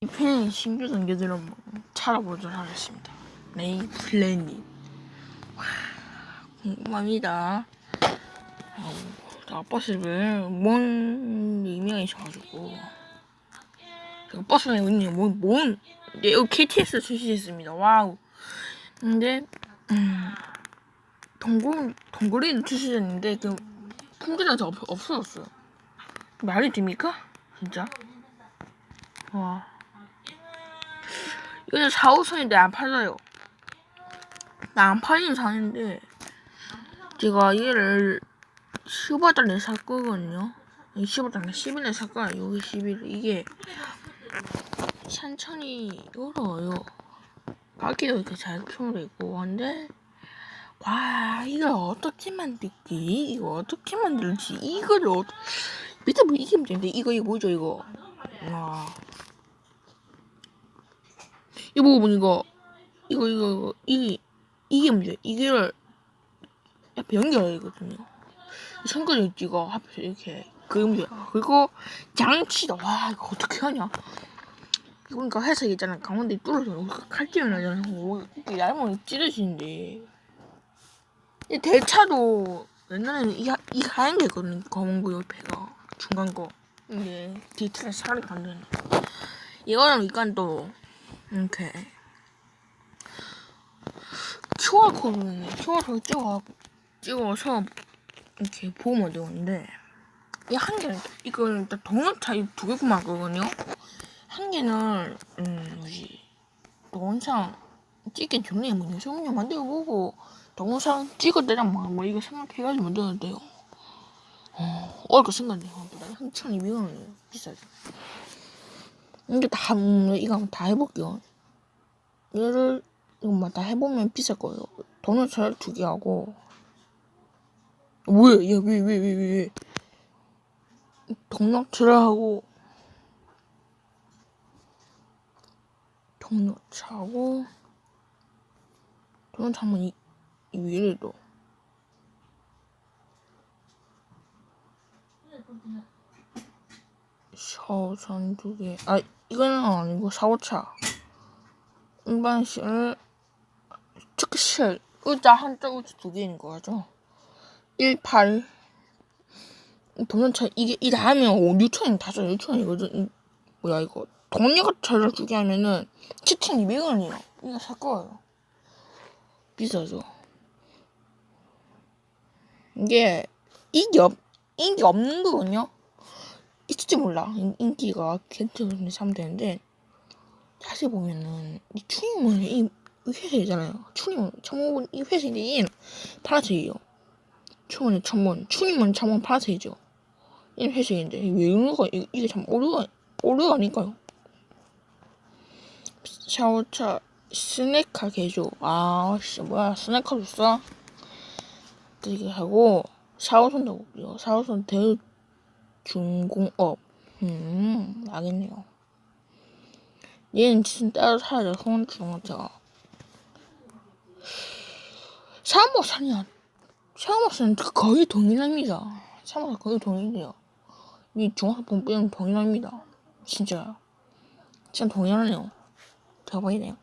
이 팬의 신규 단계들을 한번 찾아보도록 하겠습니다. 레이 플래닛. 와, 궁금합니다. 나 버스를 뭔 유명이셔가지고. 제가 버스에 있는 뭔, 뭔, 네, 여기 KTX 출시했습니다. 와우. 근데, 음, 동굴, 동굴이 출시했는데, 그, 품질에서 없, 없어졌어요. 말이 됩니까? 진짜? 와. 이거 4호선인데 안 팔려요. 나 안 팔리는 상인데 제가 얘를 15달러에 살 거거든요. 15달러 10일에 살 거야. 여기 11일 이게 천천히 어려워요. 가기도 이렇게 잘 표현돼 있고 근데 와 이걸 어떻게 만들지? 이거 어떻게 만들지? 이거를 어... 밑에 뭐 이게 문제인데 이거 이거 뭐죠 이거? 와 이거 먹어보니 이거 이거 이거 이거 이게 이게 문제. 이게를 옆에 연결해야거든요. 선거를 있지 이거 앞에 이렇게 그게 문제야 그리고 장치도 와 이거 어떻게 하냐? 그러니까 회사 있잖아. 강원도 뚫어서 칼집을 나잖아. 뭐 이렇게 얇은 찌르시는데. 이 대차도 옛날에는 이, 하얀 게 있거든. 검은 거 옆에가. 중간 거. 이게 디테일 살이 간다는 이거는 이건 또 이렇게 QR 코드는 QR 코드 찍어 찍어서 이렇게 보면 되는데 이 한 개는 이걸 일단 동영차 두개 구매하거든요. 한 개는 음 뭐지 동영상 찍기 전에 뭐 영상 만들어 보고 동영상 찍어대란 뭐, 뭐 이거 생각해가지고 만들어야 돼요. 어, 어렵게 생각해요. 한 1,200원이에요. 비싸죠. 이게 다, 음, 이거 한번 다 해볼게요. 얘를, 이것만 다 해보면 비쌀 거예요. 도넛을 두개 하고. 뭐야, 얘, 왜, 왜, 왜, 왜, 왜. 도넛을 하고. 도넛 하고. 도넛 하면 이, 이 위를 또. 샤워선 두 개. 아, 이거는 아니고 샤워차. 일반실, 특실, 의자 한쪽 의자 두 개인 거죠. 18. 동전차, 이게, 이 다음에 5, 6천원 다섯 6천원이거든. 이, 뭐야, 이거. 동력차를 두개 하면은 7,200원이에요. 이거 살 거예요. 비싸죠. 이게, 인기 없, 인기 없는 거거든요. 있을지 몰라. 인- 인기가 괜찮은 사람 되는데, 사실 보면은, 이 추임은 이, 이 회사이잖아요. 추임은 천문, 이 얘는 파란색이에요. 추임은 천문, 추임은 천문 파란색이죠. 얘는 회사인데, 왜 이런 거, 이- 이게 참 오류가, 오류가 아닐까요? 샤워차, 스네카 개조. 아, 씨, 뭐야, 스네카 줬어? 되게 하고, 샤워선도 없고요. 샤워선 대, 중공업. 음, 알겠네요. 얘는 진짜 따로 사야 돼, 성원 중학자가. 샤머산이야. 샤머산 거의 동일합니다. 샤머산 거의 동일해요. 이 중학생분은 동일합니다. 진짜. 진짜 동일하네요. 대박이네요.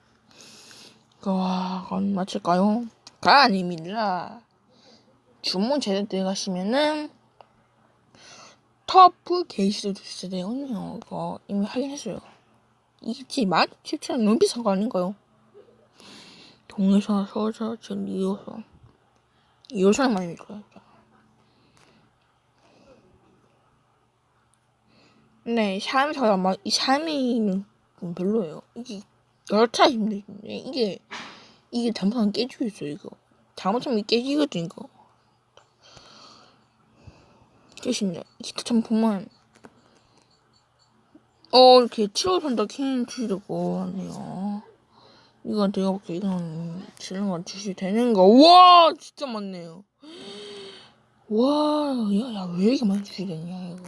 와, 그럼 맞출까요? 가 아닙니다. 주문 제대로 들어가시면은 터프 주셔야 되거든요. 이거 이미 확인했어요. 이게 만 17,000원 너무 비싼 거 아닌가요? 동해선, 전 2호선. 2호선은 많이 믿어요. 네, 샤미 저야 막, 이 샤미는 좀 별로예요. 이게 열차 힘들데 이게, 이게 잘못하면 깨지고 있어요, 이거. 잘못하면 깨지거든, 이거. 깨신다. 기타 참 보면, 어, 이렇게 7호선 더킹 주시고 하네요. 이거 내가 볼게, 이건 질문가 주시 되는 거. 와, 진짜 많네요. 와, 야, 야, 왜 이렇게 많이 주시 되냐, 이거.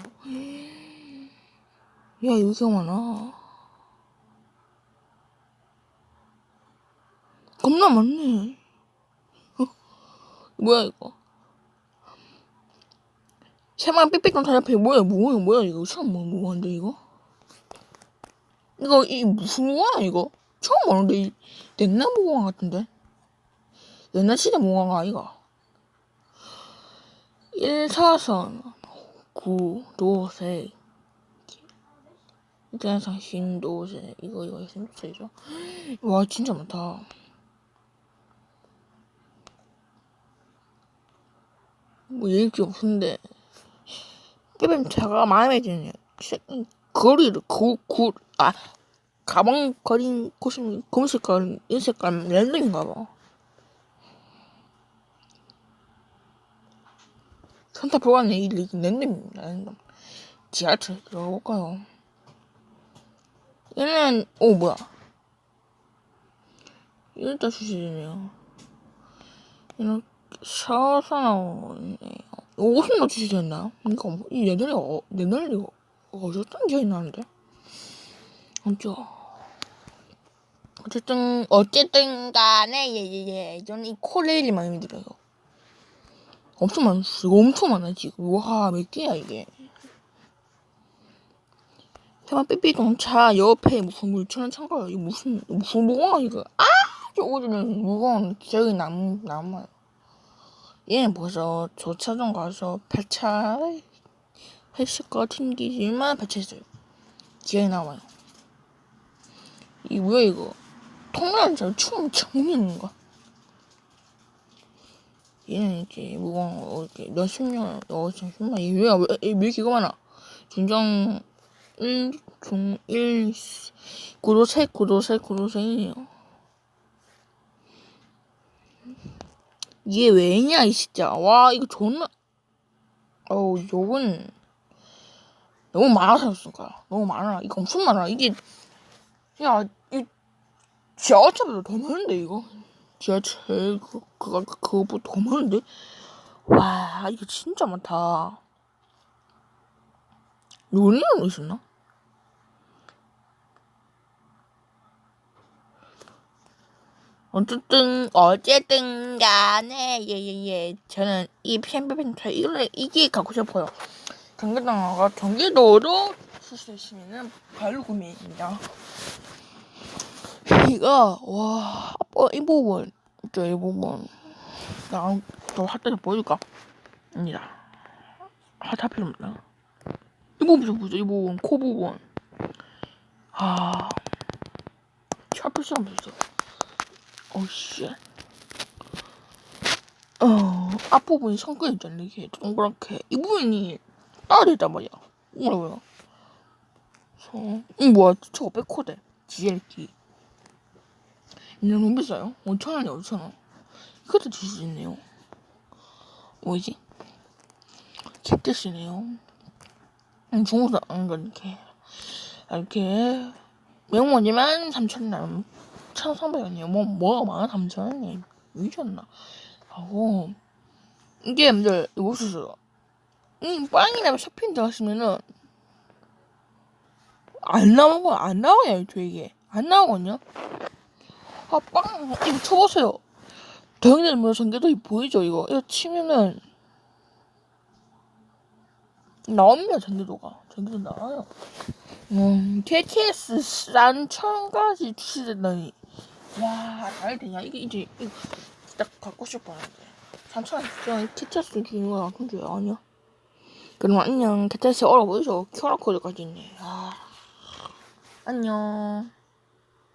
야, 이렇게 많아. 겁나 많네. 어? 뭐야, 이거. 빽빽한 달 앞에 뭐야, 뭐야, 뭐야, 이거. 처음 뭐, 뭐한데, 이거? 이거 이 무슨 무광 이거? 처음 보는데 이 옛날 무광 같은데? 옛날 시대 무광 아이가? 1사선 구도세 일산상 신도세 이거 이거 신도세죠? 와 진짜 많다. 뭐 얘기 게 없는데 깨뱀 차가 마음에 드네요. 시- 거리를 그그아 가방 거린 곳이 검색깔 인색깔 랜덤인가 봐. 산타 보안에 이 리기 랜덤입니다. 랜덤. 지하철 들어볼까요? 얘는 오 뭐야? 일단 주시네요. 얘는 샤워사 나오네요. 50나 주시셨나? 이거 뭐- 이 예전에 어, 옛날에 이거 어셨던 기억이 나는데. 아무튼 어쨌든 어쨌든 간에 예예예 저는 이 콜레일이 마음에 들어요. 엄청 이거 엄청 많아 지금 와몇 개야 이게. 대만 삐삐 동차 옆에 무슨 물천한 창가 이거 무슨 무슨 무거워 이거 아주 오래된 무거운 기억이 남 남아요. 얘는 벌써 조차전 가서 배차 했을 것 튕기지만 배차했어요. 기억이 남아요. 이 뭐야 이거? 통나무처럼 춤 참는 거. 얘는 이제 무거운 거 이렇게 몇십 년, 몇십 년, 얘 왜, 왜, 왜 이렇게 많아? 중정 1, 중 1, 구도색, 구도색, 구도색이에요. 이게 왜냐, 이 진짜. 와, 이거 존나. 어우, 욕은 너무 많아서 그런가. 너무 많아. 이거 엄청 많아. 이게, 야, 이 지하철보다 더 많은데, 이거. 지하철, 그, 그거, 그거보다 더 많은데? 와, 이거 진짜 많다. 논의는 있었나? 어쨌든 어쨌든 간에 예예예 저는 이 펜펜펜트 이걸 이게 갖고 싶어요. 경기도가 경기도로 출시되시면은 바로 구매입니다. 이거 와 아빠 이 부분 저 이 부분 나더 핫도그 보여줄까? 아니다 핫할 필요 없나? 이 부분 좀 보자 이 부분 코 부분 아 샤프 시험 됐어 어씨 어 앞부분이 성근 있잖아 이게 동그랗게 이 부분이 있단 말이야. 뭐라고요? 성... 이 뭐야? 저거 백코드 GLT 근데 너무 비싸요? 5천원이 5천원. 이것도 줄 수 있네요. 뭐지? 캡테스네요. 음, 중국도 안 이렇게 이렇게. 명원이만 3천원 1,300원이에요. 뭐, 뭐가 많아, 3,000원이. 미쳤나. 하고, 이게, 여러분들, 이거 보세요. 이 빵이나 쇼핑 들어가시면은, 안 거, 안 나와요, 되게. 안 나오거든요? 아, 빵, 이거 쳐보세요. 대형들 뭐 전개도 보이죠, 이거? 이거 치면은, 나옵니다, 전개도가. 전개도 나와요. 음, KTS 싼 천까지 출시된다니. 와, 잘 되냐? 이게 이제, 이거 딱 갖고 싶었는데. 3천 원 KTS 주는 거야. 근데 아니야. 그럼 안녕. KTS 얼어 보이죠? QR코드까지 있네. 아, 안녕.